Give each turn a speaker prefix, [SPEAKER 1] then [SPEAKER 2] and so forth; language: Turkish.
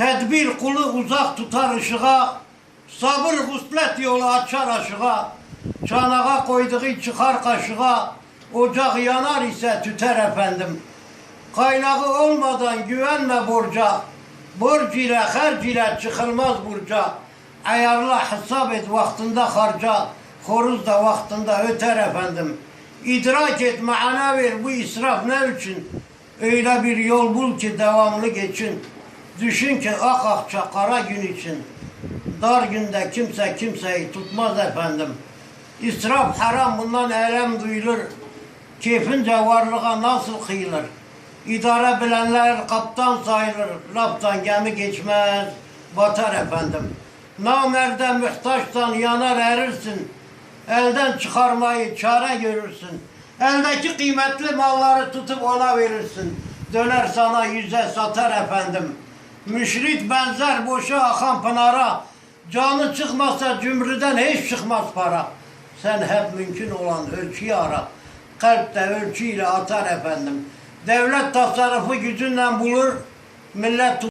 [SPEAKER 1] Tedbir kulu uzak tutar ışığa, sabır guslet yolu açar aşığa, çanağa koyduğu çıkar kaşığa, ocak yanar ise tüter efendim. Kaynağı olmadan güvenme borca, borç ile harc ile çıkılmaz burca, ayarla hesap et vaktinde harca, horuz da vaktinde öter efendim. İdrak et, mana ver bu israf ne için? Öyle bir yol bul ki devamlı geçin. Düşün ki ak akça kara gün için. Dar günde kimse kimseyi tutmaz efendim. İsraf haram bundan elem duyulur. Keyfince varlığa nasıl kıyılır? İdare bilenler kaptan sayılır. Laftan gemi geçmez, batar efendim. Namerde muhtaçtan yanar erirsin. Elden çıkarmayı çare görürsün. Eldeki kıymetli malları tutup ona verirsin. Döner sana yüze satar efendim. Müşrit benzer boşa akan pınara. Canı çıkmasa cümrüden hiç çıkmaz para. Sen hep mümkün olan ölçüyü ara. Kalp de ölçüyle atar efendim. Devlet tasarrufu gücünden bulur. Millet